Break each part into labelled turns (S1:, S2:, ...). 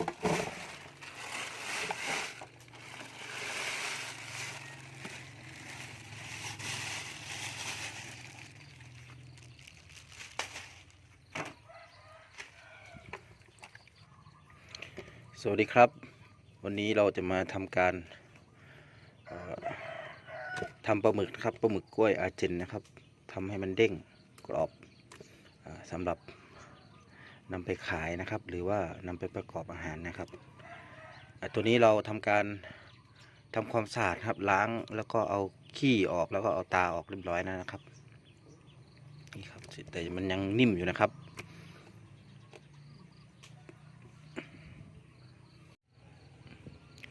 S1: สวัสดีครับ วันนี้เราจะมาทำการทำปลาหมึกนะครับปลาหมึกกล้วยอาเจนนะครับ ทำให้มันเด้งกรอบอสำหรับ นำไปขายนะครับ หรือว่านำไปประกอบอาหารนะครับตัวนี้เราทำการทำความสะอาดครับล้างแล้วก็เอาขี้ออกแล้วก็เอาตาออกเรียบร้อยแล้วนะครับนี่ครับแต่มันยังนิ่มอยู่นะครับ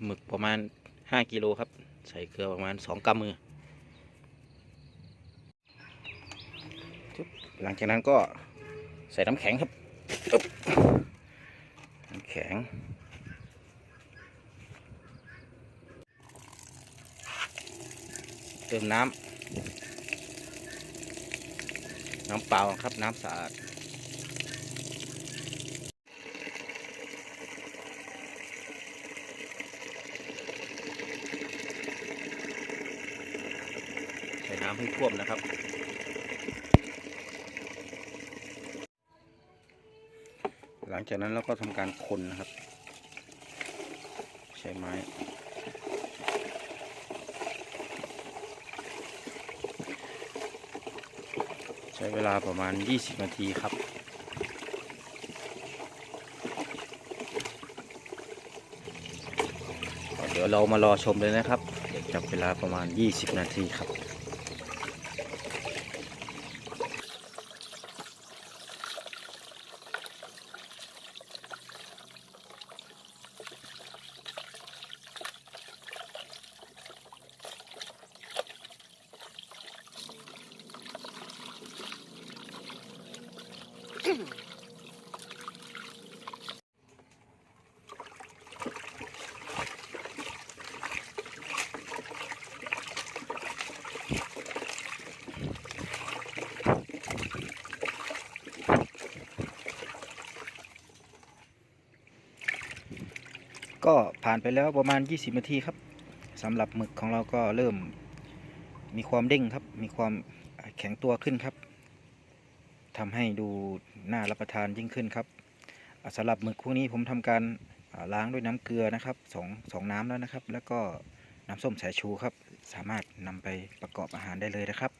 S1: หมึกประมาณ 5กิโลครับ ใส่เกลือประมาณ 2กำมือ หลังจากนั้นก็ใส่น้ำแข็งครับ แข็งเติมน้ำน้ำเปล่าครับน้ำสะอาดใส่น้ำให้ท่วมนะครับ หลังจากนั้นเราก็ทำการคนนะครับ ใช้ไม้ใช้เวลาประมาณ 20 นาทีครับ เดี๋ยวเรามารอชมเลยนะครับ จับเวลาประมาณ 20 นาทีครับ ก็ผ่านไปแล้วประมาณ 20 นาทีครับสำหรับหมึกของเราก็เริ่มมีความเด้งครับ มีความแข็งตัวขึ้นครับ ทำให้ดูน่ารับประทานยิ่งขึ้นครับอ่าสำหรับหมึกพวกนี้ผมทำการล้างด้วยน้ำเกลือนะครับสองสองน้ำแล้วนะครับ แล้วก็น้ำส้มสายชูครับ สามารถนำไปประกอบอาหารได้เลยนะครับ